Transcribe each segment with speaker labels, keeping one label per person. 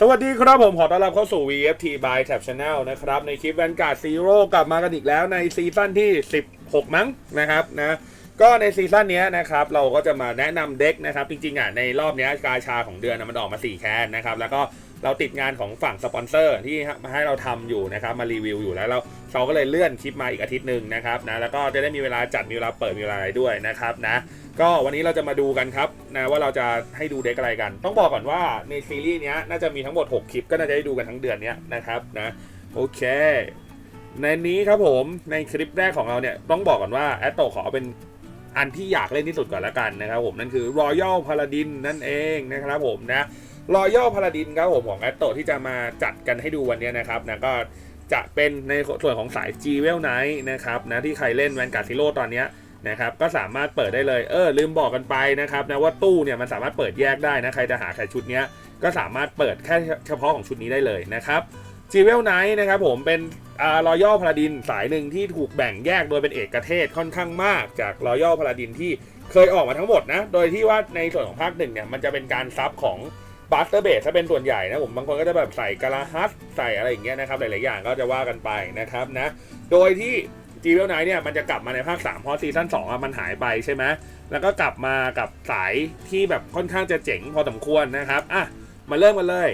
Speaker 1: สวัสดีครับผมขอต้อนรับเข้าสู่ VFT by Tab Channel นะครับ ในคลิป Vanguard Zero กลับมากันอีกแล้วในซีซั่นที่ 16 มั้งนะครับนะก็ในซีซั่นนี้นะครับเราก็จะมาแนะนำเด็กนะครับ จริงๆอะในรอบนี้กาชาของเดือนมันออกมา 4 แคนนะครับ แล้วก็เราติดงานของฝั่งสปอนเซอร์ที่มาให้เราทำอยู่นะครับมารีวิวอยู่แล้วเราเราก็เลยเลื่อนคลิปมาอีกอาทิตย์หนึ่งนะครับนะแล้วก็จะได้มีเวลาจัดมีเวลาเปิดมีเวลาอะไรด้วยนะครับนะ ก็วันนี้เราจะมาดูกันครับนะว่าเราจะให้ดูเด็กอะไรกัน ต้องบอกก่อนว่าในซีรีส์นี้น่าจะมีทั้งหมด 6 คลิปก็น่าจะได้ดูกันทั้งเดือนนี้นะครับนะโอเค ในนี้ครับผมในคลิปแรกของเราเนี่ยต้องบอกก่อนว่าแอตโตขอเป็นอันที่อยากเล่นที่สุดก่อนละกันนะครับผมนั่นคือ Royal Paladin นั่นเองนะครับผมนะ Royal Paladin ครับผมของแอตโตที่จะมาจัดกันให้ดูวันนี้นะครับนะก็จะเป็นในส่วนของสาย G w e l Knight นะครับนะที่ใครเล่น Vanguard Zero ตอนเนี้ย นะครับก็สามารถเปิดได้เลยเออลืมบอกกันไปนะครับนะว่าตู้เนี่ยมันสามารถเปิดแยกได้นะใครจะหาใครชุดเนี้ยก็สามารถเปิดแค่เฉพาะของชุดนี้ได้เลยนะครับจีเวลไนท์นะครับผมเป็นรอยัลพาราดินสายหนึ่งที่ถูกแบ่งแยกโดยเป็นเอกเทศค่อนข้างมากจากรอยัลพาราดินที่เคยออกมาทั้งหมดนะ โดยที่ว่าในส่วนของภาคหนึ่งเนี่ยมันจะเป็นการซับของบัสเตอร์เบสถ้าเป็นส่วนใหญ่นะผมบางคนก็จะแบบใส่กาลาฮัสใส่อะไรอย่างเงี้ยนะครับหลายๆอย่างก็จะว่ากันไปนะครับนะโดยที่ จีเวลไนเนี่ยมันจะกลับมาในภาค 3 เพราะซีซั่น2อะมันหายไปใช่ไหมแล้วก็กลับมากับสายที่แบบค่อนข้างจะเจ๋งพอสมควรนะครับอะมาเริ่มกันเลย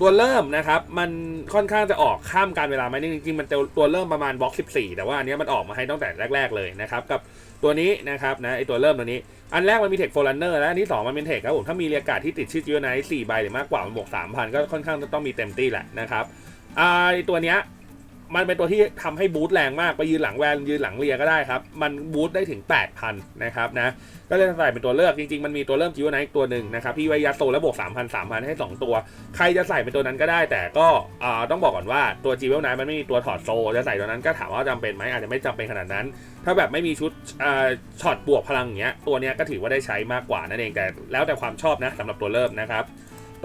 Speaker 1: ตัวเริ่มนะครับ มันค่อนข้างจะออกข้ามการเวลาไหมนี่จริงๆมันตัวเริ่มประมาณบล็อก14 แต่ว่าอันนี้มันออกมาให้ตั้งแต่แรก ๆ เลยนะครับกับตัวนี้นะครับนะไอตัวเริ่มตัวนี้อันแรกมันมีเทคโฟลันเนอร์และอันที่ 2 มันเป็นเทคครับผมถ้ามีเรียการ์ดที่ติดชื่อจิวไนท์4ใบหรือมากกว่ามันบวก3,000ก็ค่อนข้างจะต้องมีเต็มที่แหละนะครับไอตัวเนี้ย มันเป็นตัวที่ทำให้บูทแรงมาก ไปยืนหลังแวนยืนหลังเรียก็ได้ครับ มันบูทได้ถึง 8,000 นะครับนะ ก็เลยใส่เป็นตัวเลือกจริงๆ มันมีตัวเริ่มจิวไนท์ตัวหนึ่งนะครับที่ไว้ยัดโซแล้วบวก 3,000 3,000 ให้ 2 ตัว ใครจะใส่เป็นตัวนั้นก็ได้ แต่ก็ต้องบอกก่อนว่าตัวจิวไนท์มันไม่มีตัวถอดโซ จะใส่ตัวนั้นก็ถามว่าจำเป็นไหมอาจจะไม่จำเป็นขนาดนั้น ถ้าแบบไม่มีชุดช็อตบวกพลังอย่างเงี้ยตัวเนี้ยก็ถือว่าได้ใช้มากกว่านั่นเองแต่แล้วแต่ความชอบนะสำหรับตัวเริ่มนะครับ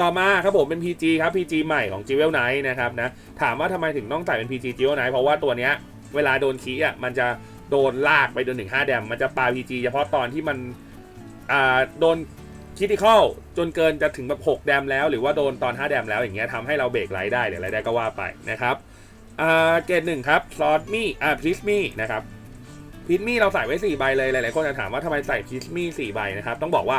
Speaker 1: ต่อมาครับผมเป็น PG ครับ PG ใหม่ของ j e w e l Knight นะครับนะถามว่าทำไมถึงต้องใส่เป็น PG j e w e l Knight เพราะว่าตัวเนี้ยเวลาโดนคีอะมันจะโดนลากไปโดนถึง5แดมมันจะปา PG เฉพาะตอนที่มันอ่าโดนคิติคอลจนเกินจะถึงแบบ6แดมแล้ว หรือว่าโดนตอน 5 แดมแล้วอย่างเงี้ยทำให้เราเบรกไลท์ได้หรืออะไรได้ก็ว่าไปนะครับอ่าเกรดหนึ่งครับซอสมี่อ่าพริสมี่นะครับพริสมี่เราใส่ไว้4ใบเลยหลายๆคนจะถามว่าทำไมใส่พริสมี่4ใบนะครับต้องบอกว่า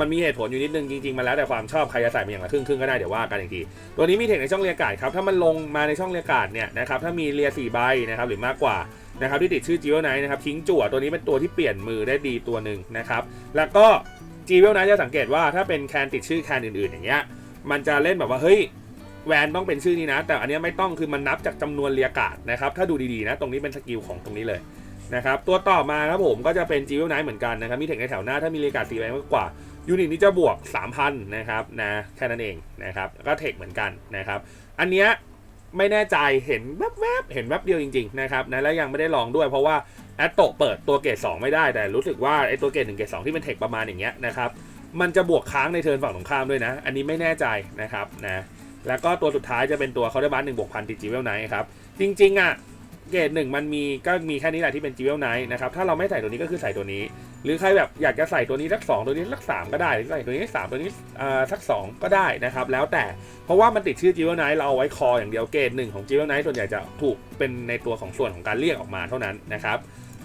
Speaker 1: มันมีเหตุผลอยู่นิดนึงจริงๆ มันแล้วแต่ความชอบใครจะใส่เป็นอย่างละครึ่งครึ่งก็ได้เดี๋ยวว่ากันอีกที ตัวนี้มีเทคในช่องเรียการ์ดครับถ้ามันลงมาในช่องเรียการ์ดเนี่ยนะครับถ้ามีเรียสี่ใบนะครับหรือมากกว่านะครับที่ติดชื่อจีเวลไนท์นะครับทิ้งจั่วตัวนี้เป็นตัวที่เปลี่ยนมือได้ดีตัวหนึ่งนะครับแล้วก็จีเวลไนท์จะสังเกตว่าถ้าเป็นแคนติดชื่อแคนอื่นๆ อย่างเงี้ยมันจะเล่นแบบว่าเฮ้ยแวนต้องเป็นชื่อนี้นะ แต่อันนี้ไม่ต้องคือมันนับจากจำนวนเรียกาดนะครับถ้าดูดีๆนะตรงนี้เป็นสกิลของตรงนี้เลยนะครับตัวต่อมาครับผมก็จะเป็นจีเวลไนท์เหมือนกันนะครับมีเทคในแถวหน้าถ้ามีเรียกาดสี่ใบมากกว่า ยูนิตนี้จะบวก 3,000 นะครับนะแค่นั้นเองนะครับแล้วก็เทคเหมือนกันนะครับ อันเนี้ยไม่แน่ใจเห็นแวบๆเห็นแวบเดียวจริงๆนะครับนะแล้วยังไม่ได้ลองด้วยเพราะว่าแอตโตเปิดตัวเกรด2ไม่ได้แต่รู้สึกว่าไอตัวเกรด1เกรด2ที่เป็นเทคประมาณอย่างเงี้ยนะครับมันจะบวกค้างในเทิร์นฝั่งตรงข้ามด้วยนะ อันนี้ไม่แน่ใจนะครับนะแล้วก็ตัวสุดท้ายจะเป็นตัวเขาได้บัสหนึ่งบวกพันติดจีเวลไนท์ครับ จริง ๆ อะ เกรดหนึ่งมันมีก็มีแค่นี้แหละที่เป็นจีเวลไนท์นะครับ ถ้าเราไม่ใส่ตัวนี้ก็คือใส่ตัวนี้ หรือใครแบบอยากจะใส่ตัวนี้สักสองตัวนี้สักสามก็ได้หรือใส่ตัวนี้สามตัวนี้อ่าสักสองก็ได้นะครับ แล้วแต่เพราะว่ามันติดชื่อจิวเวลไนท์เราเอาไว้คออย่างเดียวเกรดหนึ่งของจิวเวลไนท์ส่วนใหญ่จะถูกเป็นในตัวของส่วนของการเรียกออกมาเท่านั้นนะครับ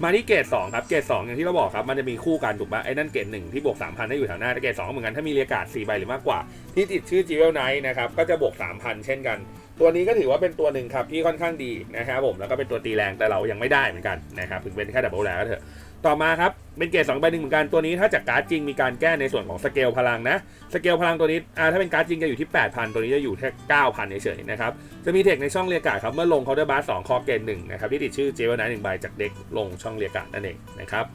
Speaker 1: มาที่เกรด2ครับเกรด2อย่างที่เราบอกครับมันจะมีคู่กันถูกปะไอ้นั่นเกรดหนึ่งที่บวก3,000ได้อยู่แถวหน้าแต่เกรด2เหมือนกันถ้ามีเรียการ์ด4ใบหรือมากกว่า ที่ติดชื่อจิวเวลไนท์นะครับก็จะบวก3,000เช่นกัน ตัวนี้ก็ถือว่าเป็นตัวหนึ่งครับที่ค่อนข้างดีนะครับผมแล้วก็เป็นตัวตีแรงแต่เรายังไม่ได้เหมือนกันนะครับถึงเป็นแค่ดับเบิลแรงก็เถอะ ต่อมาครับเป็นเกรดสองใบหนึ่งเหมือนกันตัวนี้ถ้าจากการ์ดจริงมีการแก้ในส่วนของสเกลพลังนะสเกลพลังตัวนี้อ่าถ้าเป็นการ์ดจริงจะอยู่ที่ 8,000 ตัวนี้จะอยู่แค่9,000เฉยๆนะครับจะมีเทคในช่องเรียกาดครับเมื่อลงเคาน์เตอร์บาร์สองคอเกรดหนึ่งนะครับที่ติดชื่อเจวลไนท์หนึ่งใบจากเด็กลงช่องเรียกาดนั่นเองนะครับ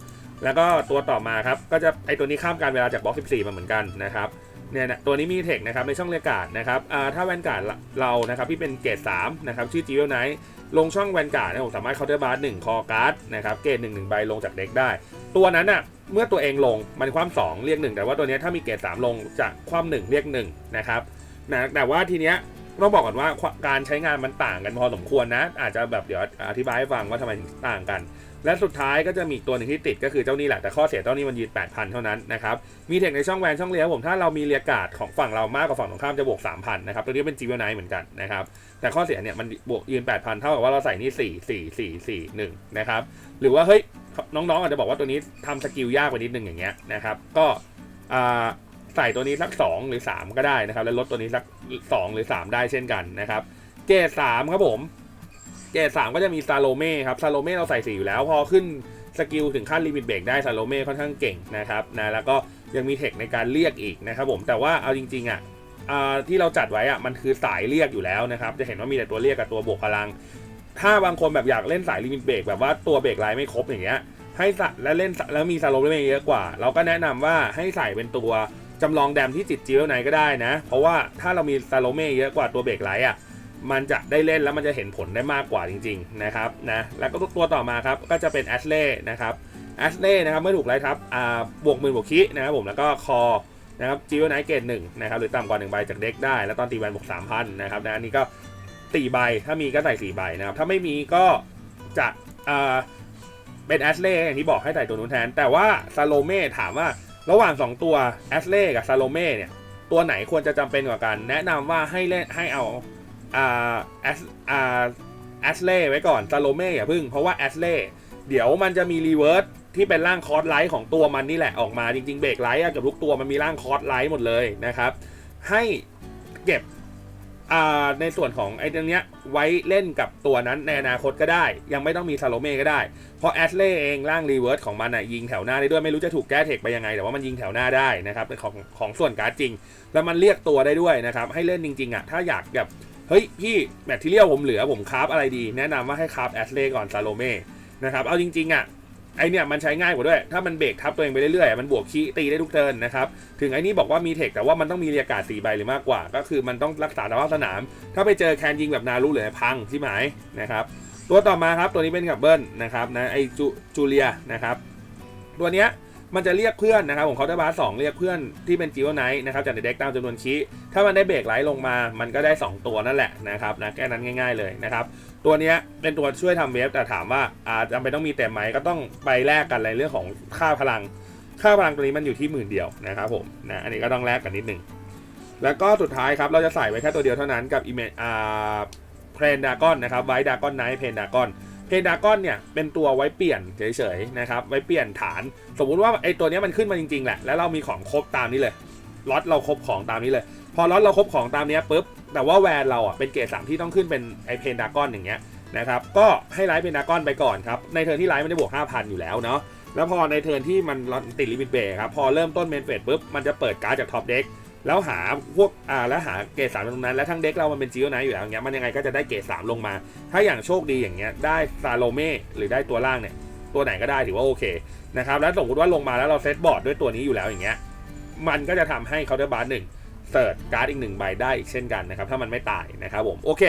Speaker 1: แล้วก็ตัวต่อมาครับก็จะไอตัวนี้ข้ามการเวลาจากบล็อก 14 มาเหมือนกันนะครับเนี่ยนะตัวนี้มีเทคนะครับในช่องเรียกาดนะครับอ่าถ้าแวนการ์ดเรานะครับที่เป็นเกรด3นะครับชื่อจีเวลไนท์ ลงช่องแวนการ์ดเนี่ยผมสามารถเคาน์เตอร์บาร์หนึ่งคอการ์ดนะครับเกรดหนึ่งหนึ่งใบลงจากเด็กได้ ตัวนั้นอะเมื่อตัวเองลงมันคว่ำสองเรียกหนึ่งแต่ว่าตัวนี้ถ้ามีเกรดสามลงจะคว่ำหนึ่งเรียกหนึ่งนะครับนะแต่ว่าทีเนี้ยต้องบอกก่อนว่าการใช้งานมันต่างกันพอสมควรนะ อาจจะแบบเดี๋ยวอธิบายให้ฟังว่าทำไมถึงต่างกัน และสุดท้ายก็จะมีอีกตัวหนึ่งที่ติดก็คือเจ้านี่แหละ แต่ข้อเสียเจ้านี่มันยืน8,000 เท่านั้นนะครับ มีเทคในช่องแวนช่องเลี้ยวผมถ้าเรามีเรียกาดของฝั่งเรามากกว่าฝั่งตรงข้ามจะบวก 3,000 นะครับ ตัวนี้เป็นจีเวลไนเหมือนกันนะครับ แต่ข้อเสียเนี่ยมันบวกยืน 8,000 เท่ากับว่าเราใส่นี่4 4 4 4 1นะครับ หรือว่าเฮ้ยน้องๆอาจจะบอกว่าตัวนี้ทำสกิลยากไปนิดนึงอย่างเงี้ยนะครับ ก็ใส่ตัวนี้สัก 2 หรือ 3 ก็ได้นะครับ แล้วลดตัวนี้สัก 2 หรือ 3 ได้เช่นกันนะครับ เกรด3ครับผม เกรด3ก็จะมีซาโลเม่ครับซาโลเม่เราใส่สีอยู่แล้วพอขึ้นสกิลถึงขั้นลิมิตเบรกได้ซาโลเม่ค่อนข้างเก่งนะครับนะแล้วก็ยังมีเทคในการเรียกอีกนะครับผมแต่ว่าเอาจริงๆอะอ่าที่เราจัดไว้อะมันคือสายเรียกอยู่แล้วนะครับจะเห็นว่ามีแต่ตัวเรียกกับตัวบวกพลัง ถ้าบางคนแบบอยากเล่นสายลิมิตเบรกแบบว่าตัวเบรกไลน์ไม่ครบอย่างเงี้ยให้ส่แล้วเล่นแล้วมีซาโลเม่เยอะกว่า เราก็แนะนำว่าให้ใส่เป็นตัวจำลองแดมที่จิตจิวไหนก็ได้นะ เพราะว่าถ้าเรามีซาโลเม่เยอะกว่าตัวเบรกไลท์อะ มันจะได้เล่นแล้วมันจะเห็นผลได้มากกว่าจริง ๆ นะครับนะแล้วก็ตัวต่อมาครับก็จะเป็นแอสเล่นะครับแอสเล่นะครับเมื่อถูกไล่ทับอ่าบวกหมื่นบวกคินะครับผมแล้วก็คอนะครับจิวไนเกตหนึ่งนะครับหรือต่ำกว่าหนึ่งใบจากเด็กได้ แล้วตอนตีแวนบวกสามพันนะครับนะอันนี้ก็ตีใบถ้ามีก็ใส่สี่ใบนะครับถ้าไม่มีก็จะอ่าเป็นแอสเล่อย่างที่บอกให้ใส่ตัวนู้นแทน แต่ว่าซาโลเม่ถามว่าระหว่าง 2 ตัวแอสเล่กับซาโลเม่เนี่ยตัวไหนควรจะจำเป็นกว่ากัน แนะนำว่าให้เล่นให้เอา อ่าแอสอ่าแอสเล่ไว้ก่อนซาโลเม่อย่าพึ่ง เพราะว่าแอสเล่เดี๋ยวมันจะมีรีเวิร์สที่เป็นร่างคอร์สไลท์ของตัวมันนี่แหละออกมาจริง ๆ เบรกไลท์กับทุกตัวมันมีร่างคอร์สไลท์หมดเลยนะครับ ให้เก็บในส่วนของไอ้ตรงเนี้ยไว้เล่นกับตัวนั้นในอนาคตก็ได้ ยังไม่ต้องมีซาโลเม่ก็ได้ เพราะแอสเล่เองร่างรีเวิร์สของมันอะยิงแถวหน้าได้ด้วยไม่รู้จะถูกแก้เทคไปยังไง แต่ว่ามันยิงแถวหน้าได้นะครับเป็นของของส่วนการ์ดจริง แล้วมันเรียกตัวได้ด้วยนะครับให้เล่นจริงๆอะถ้าอยากแบบ เฮ้ยพี่แมทเทียลผมเหลือผมคราฟอะไรดี แนะนำว่าให้คราฟแอสเล่ก่อนซาโลเม่นะครับเอาจริงๆอะไอเนี่ยมันใช้ง่ายกว่าด้วย ถ้ามันเบรกทับตัวเองไปเรื่อยๆ มันบวกคีตีได้ทุกเทิร์นนะครับ ถึงไอ้นี่บอกว่ามีเทคแต่ว่ามันต้องมีเรียการสีใบหรือมากกว่า ก็คือมันต้องรักษาสภาพสนาม ถ้าไปเจอแคนยิงแบบนารูหรือพังที่หมายนะครับ ตัวต่อมาครับตัวนี้เป็นกับเบิลนะครับนะไอจูจูเลียนะครับ ตัวเนี้ย มันจะเรียกเพื่อนนะครับผมเขาได้บาสสองเรียกเพื่อนที่เป็นจิวไนท์นะครับจากในเด็กตามจำนวนคีถ้ามันได้เบรกไลท์ลงมา มันก็ได้ 2 ตัวนั่นแหละนะครับนะแค่นั้นง่าย ๆเลยนะครับตัวนี้เป็นตัวช่วยทำเวฟแต่ถามว่าอาจจะเป็นต้องมีเต็มไหมก็ต้องไปแลกกันในเรื่องของค่าพลัง ค่าพลังตัวนี้มันอยู่ที่หมื่นเดียวนะครับผมนะอันนี้ก็ต้องแลกกันนิดนึงแล้วก็สุดท้ายครับเราจะใส่ไว้แค่ตัวเดียวเท่านั้นกับอีเมอ่าเพนดากอนนะครับไวดากอนไนท์เพนดากอน เพนดากอนเนี่ยเป็นตัวไว้เปลี่ยนเฉยๆนะครับไว้เปลี่ยนฐาน สมมุติว่าไอ้ตัวนี้มันขึ้นมาจริงๆแหละแล้วเรามีของครบตามนี้เลยล็อตเราครบของตามนี้เลย พอล็อตเราครบของตามนี้ปุ๊บแต่ว่าแวนเราอะเป็นเกรดสามที่ต้องขึ้นเป็นไอเพนดากอนอย่างเงี้ยนะครับก็ให้ไลฟ์เพนดากอนไปก่อนครับในเทิร์นที่ไลฟ์มันได้บวก5,000 อยู่แล้วเนาะแล้วพอในเทิร์นที่มันติดลิมิตเบรครับพอเริ่มต้นเมนเฟสปุ๊บมันจะเปิดการ์ดจากท็อปเด็ก แล้วหาพวกอ่าแล้วหาเกรดสามตรงนั้น แล้วทั้งเด็กเรามันเป็นจิโอไนอยู่แล้วอย่างเงี้ยมันยังไงก็จะได้เกรดสามลงมา ถ้าอย่างโชคดีอย่างเงี้ยได้ซาโลเม่หรือได้ตัวล่างเนี่ยตัวไหนก็ได้ถือว่าโอเคนะครับแล้วสมมติว่าลงมาแล้วเราเซตบอร์ดด้วยตัวนี้อยู่แล้วอย่างเงี้ยมันก็จะทำให้เคาน์เตอร์บาร์หนึ่งเสิร์ชการ์ดอีกหนึ่งใบได้อีกเช่นกันนะครับถ้ามันไม่ตายนะครับผมโอเค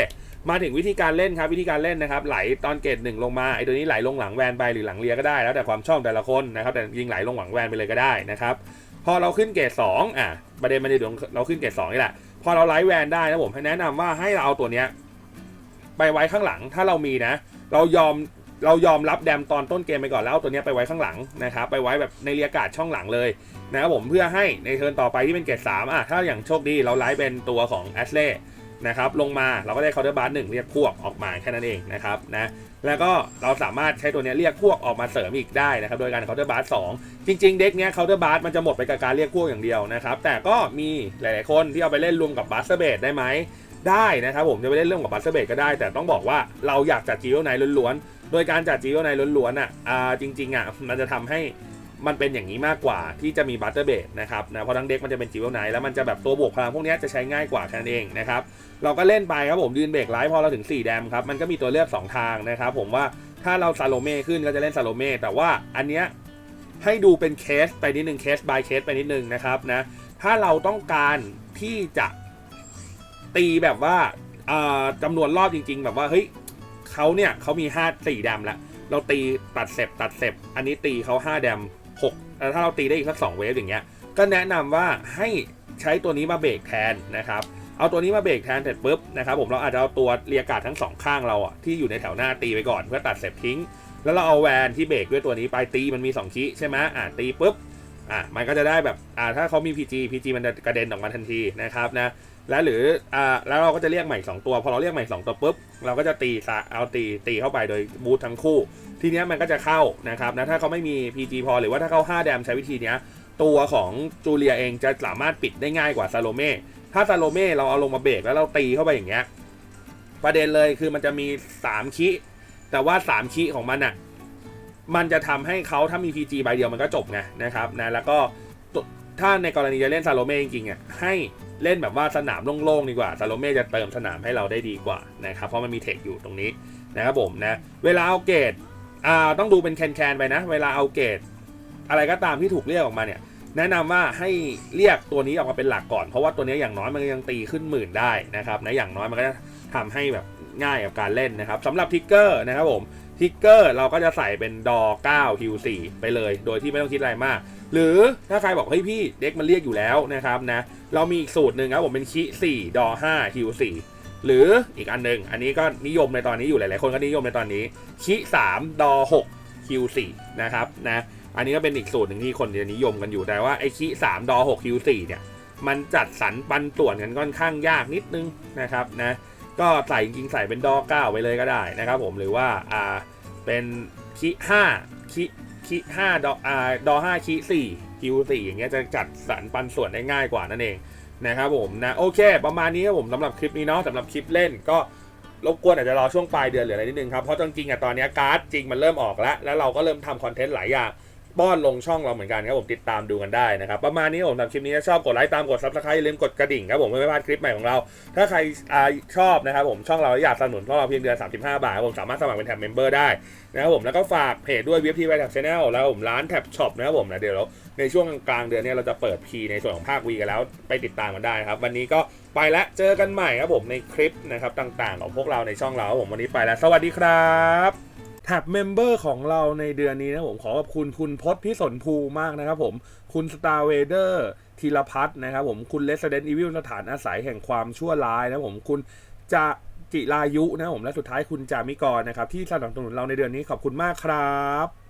Speaker 1: มาถึงวิธีการเล่นครับวิธีการเล่นนะครับไหลตอนเกตหนึ่งลงมาไอ้ตัวนี้ไหลลงหลังแวนไปหรือหลังเลียก็ได้แล้วแต่ความชอบแต่ละคนนะครับแต่ยิงไหลลงหลังแวนไปเลยก็ได้นะครับ พอเราขึ้นเกตสองอะประเด็นมันจะอยู่ตรงเราขึ้นเกตสองนี่แหละพอเราไลท์แวนได้นะผมให้แนะนำว่าให้เราเอาตัวเนี้ยไปไว้ข้างหลังถ้าเรามีนะ เรายอมเรายอมรับแดมตอนต้นเกมไปก่อนแล้วเอาตัวเนี้ยไปไว้ข้างหลังนะครับไปไว้แบบในเรียกาศช่องหลังเลยนะครับผมเพื่อให้ในเทิร์นต่อไปที่เป็นเกตสามอะถ้าอย่างโชคดีเราไลท์เป็นตัวของแอชเล่ นะครับลงมาเราก็ได้คาน์เตอร์บาร์หนึ่งเรียกพวกออกมาแค่นั้นเองนะครับนะแล้วก็เราสามารถใช้ตัวนี้เรียกพวกออกมาเสริมอีกได้นะครับโดยการคาน์เตอร์บาร์สองจริง ๆ เด็กเนี้ยคาน์เตอร์บาร์มันจะหมดไปกับการเรียกพวกอย่างเดียวนะครับแต่ก็มีหลาย ๆ คนที่เอาไปเล่นรวมกับบัสเตอร์เบดได้ไหมได้นะครับผมจะไปเล่นเรื่องกับบัสเตอร์เบดก็ได้ แต่ต้องบอกว่าเราอยากจัดจีโอไนล้วนๆ โดยการจัดจีโอไนล้วนๆอะจริงๆอะมันจะทำให้ มันเป็นอย่างนี้มากกว่าที่จะมีบัตเตอร์เบดนะครับนะเพราะทั้งเด็กมันจะเป็นจีโอไนแล้วมันจะแบบตัวบวกพลังพวกนี้จะใช้ง่ายกว่าแค่นั้นเองนะครับเราก็เล่นไปครับผมยืนเบรกไลท์พอเราถึง 4 แดมครับมันก็มีตัวเลือก 2 ทางนะครับผมว่าถ้าเราซาโลเม่ขึ้นก็จะเล่นซาโลเม่แต่ว่าอันเนี้ยให้ดูเป็นเคสไปนิดนึงเคส by เคสไปนิดนึงนะครับนะถ้าเราต้องการที่จะตีแบบว่าอ่าจำนวนรอบจริง ๆ แบบว่าเฮ้ยเขาเนี่ยเขามี5 4แดมแล้วเราตีตัดเสพตัดเสพอันนี้ตีเขา5แดม 6ถ้าเราตีได้อีกสัก2เวฟอย่างเงี้ย ก็แนะนำว่าให้ใช้ตัวนี้มาเบรกแทนนะครับ เอาตัวนี้มาเบรกแทนเสร็จปุ๊บนะครับผมเราอาจจะเอาตัวเรียกาดทั้งสองข้างเราอะที่อยู่ในแถวหน้าตีไปก่อนเพื่อตัดเสพทิ้ง แล้วเราเอาแวนที่เบรกด้วยตัวนี้ไปตีมันมี2คีใช่ไหมอะตีปุ๊บอะมันก็จะได้แบบอ่าถ้าเขามี PG PG มันจะกระเด็นออกมาทันทีนะครับนะ และหรืออ่าแล้วเราก็จะเรียกใหม่2ตัว พอเราเรียกใหม่2ตัวปุ๊บ เราก็จะตีซะเอาตีตีเข้าไปโดยบูททั้งคู่ ทีเนี้ยมันก็จะเข้านะครับนะถ้าเขาไม่มี PG พอหรือว่าถ้าเขา5แดมใช้วิธีเนี้ยตัวของจูเลียเองจะสามารถปิดได้ง่ายกว่าซาโลเม่ถ้าซาโลเม่เราเอาลงมาเบรกแล้วเราตีเข้าไปอย่างเงี้ยประเด็นเลยคือมันจะมี 3คิแต่ว่า 3คิของมันอะมันจะทำให้เขาถ้ามี PG ใบเดียวมันก็จบไงนะครับนะแล้วก็ถ้าในกรณีจะเล่นซาโลเม่จริงๆอะให้ เล่นแบบว่าสนามโล่งๆดีกว่าซาโลเม่จะเติมสนามให้เราได้ดีกว่านะครับเพราะมันมีเทคอยู่ตรงนี้นะครับผมนะเวลาเอาเกรดอ่าต้องดูเป็นแคนๆไปนะ เวลาเอาเกรดอะไรก็ตามที่ถูกเรียกออกมาเนี่ยแนะนำว่าให้เรียกตัวนี้ออกมาเป็นหลักก่อน เพราะว่าตัวนี้อย่างน้อยมันยังตีขึ้นหมื่นได้นะครับนะอย่างน้อยมันก็จะทำให้แบบง่ายกับการเล่นนะครับสำหรับทิกเกอร์นะครับผม ทิกเกอร์เราก็จะใส่เป็นดอ9ฮิว4ไปเลย โดยที่ไม่ต้องคิดอะไรมาก หรือถ้าใครบอกเฮ้ยพี่เด็กมันเรียกอยู่แล้วนะครับนะเรามีอีกสูตรหนึ่งครับผมเป็นคิ4ดอ5ฮิว4หรืออีกอันหนึ่งอันนี้ก็นิยมในตอนนี้อยู่หลายๆคนก็นิยมในตอนนี้คิ3ดอ6ฮิว4นะครับนะอันนี้ก็เป็นอีกสูตรหนึ่งที่คนจะนิยมกันอยู่แต่ว่าไอ้คิสามดอหกคิวสี่เนี่ยมันจัดสรรปันส่วนกันค่อนข้างยากนิดนึงนะครับนะ ก็ใส่จริงใส่เป็นดอเก้าไปเลยก็ได้นะครับผมหรือว่าอ่าเป็นคิห้าคิคิห้าดออ่าดอห้าคิสี่คิวสี่อย่างเงี้ยจะจัดสรรปันส่วนได้ง่ายกว่านั่นเองนะครับผมนะโอเค ประมาณนี้ครับผมสำหรับคลิปนี้เนาะสำหรับคลิปเล่นก็รบกวนอาจจะรอช่วงปลายเดือนหรืออะไรนิดนึงครับ เพราะจริงๆอะตอนนี้การ์ดจริงมันเริ่มออกแล้ว แล้วเราก็เริ่มทำคอนเทนต์หลายอย่าง ป้อนลงช่องเราเหมือนกันครับผมติดตามดูกันได้นะครับ ประมาณนี้ผมทำคลิปนี้ถ้าชอบกดไลค์ตามกดซับสไครต์อย่าลืมกดกระดิ่งครับผมเพื่อไม่พลาดคลิปใหม่ของเรา ถ้าใครอชอบนะครับผมช่องเราอยากสนับสนุนพวกเราเพียงเดือน 35 บาทผมสามารถสมัครเป็นแท็บเมมเบอร์ได้นะครับผมแล้วก็ฝากเพจด้วยเว็บทีไวแท็บชาแนลแล้วผมร้านแท็บช็อปนะครับผมนะเดี๋ยวเราในช่วงกลางเดือนนี้เราจะเปิดพีในส่วนของภาควีกันแล้วไปติดตามกันได้ครับ วันนี้ก็ไปแล้วเจอกันใหม่ครับผมในคลิปนะครับต่างๆ ของพวกเราในช่องเราผมวันนี้ไปแล้ว สวัสดีครับ แท็บเมมเบอร์ของเราในเดือนนี้นะผมขอขอบคุณคุณพศพิสนภูมากนะครับผมคุณสตาร์เวเดอร์ธีรพัฒน์นะครับผมคุณเลสเดนอีวิลสถานอาศัยแห่งความชั่วร้ายนะผมคุณจะจิรายุนะผมและสุดท้ายคุณจามิกรนะครับที่สนับสนุนเราในเดือนนี้ขอบคุณมากครับ